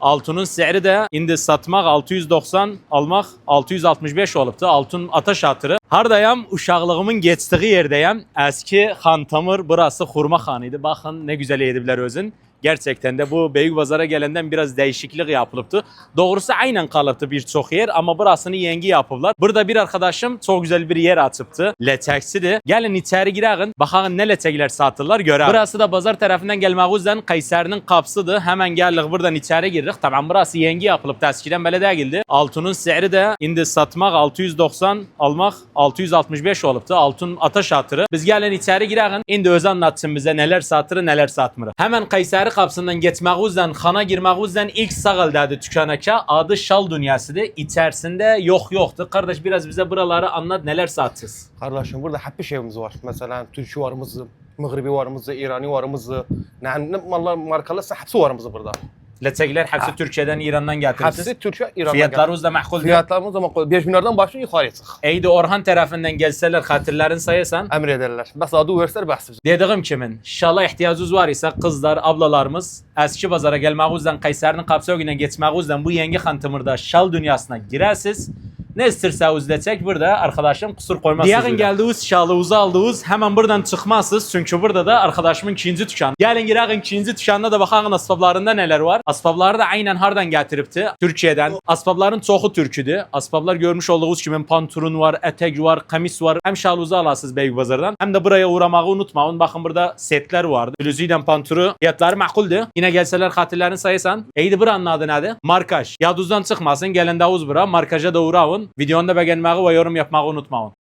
Altının seyri de indi satmak 690, almak 665 oluptu. Altın ataş hatırı. Hardayam uşaqlığımın geçtiği yerdeyim. Eski Han Tamır burası Hurma Hanıydı. Bakın ne güzel yediler özün. Gerçekten de bu Beylikpazar'a gelenden biraz değişiklik yapılıptı. Doğrusu aynen kalıptı birçok yer ama burasını yengi yapıblar. Burada bir arkadaşım çok güzel bir yer açıptı. Leteksidir. Gelin içeri girelim. Bakalım ne letekler satırlar görelim. Burası da bazar tarafından gelmek üzere Kayseri'nin kapsıdır. Hemen geldik buradan içeri girdik. Tamam burası yengi yapılıp eskiden böyle değildi. Altının seyri de indi satmak 690, almak 665 oluptu. Altın ataş hatırı. Biz gelin içeri girelim. İndi öz anlatsın bize neler satırı neler satmırı. Hemen Kayseri kapsından geçmek üzere, xana girmek üzere ilk sağ eldədir tükanaka. Adı Şal Dünyasıdır. İçerisinde yok yoktu. Kardeş biraz bize buraları anlat neler satsız. Kardeşim burada hep bir şeyimiz var. Mesela Türkçü varımızı, Mıgribi varımızı, İrani varımızı, ne, ne mallar markalısa hepsi varımızı burada. Letekler hepsi Türkiye'den, İran'dan getirdiniz. Hepsi Türkçe, İran'dan Fiyatlarınız da makul. Fiyatlarımız da makul. 5 milyardan başlıyor yukarıya çık. Eydi Orhan tarafından gelseler hatırlarını sayasan. Emir ederler. Bas adı verseler bahsediyor. Dediğim kimin? İnşallah ihtiyacınız var ise kızlar, ablalarımız eski bazara üzere Kayseri'nin kapsa geçmek üzere bu yenge hantımırda şal dünyasına girersiniz. Ne de çek burada arkadaşım kusur koymazsınız. Diğerin geldiğiniz şalınızı aldığınız hemen buradan çıkmazsınız. Çünkü burada da arkadaşımın ikinci dükkanı. Gelin girelim ikinci dükkanına da bakalım asbablarında neler var. Asbabları da aynen hardan getiripti. Türkiye'den. Asbabların çoğu Türküdü. Asbablar görmüş olduğunuz gibi panturun var, etek var, kamis var. Hem şalınızı alasınız Beylikpazar'dan hem de buraya uğramayı unutmayın. Bakın burada setler vardı. Bluzuyla panturu. Fiyatları makuldü. Yine gelseler hatırlarını saysan. Eydi buranın adı nedir? Markaj. Yaduzdan çıkmasın. Gelin davuz bura. Markaja da uğrayın. Videonu da beğenmeyi ve yorum yapmayı unutmayın.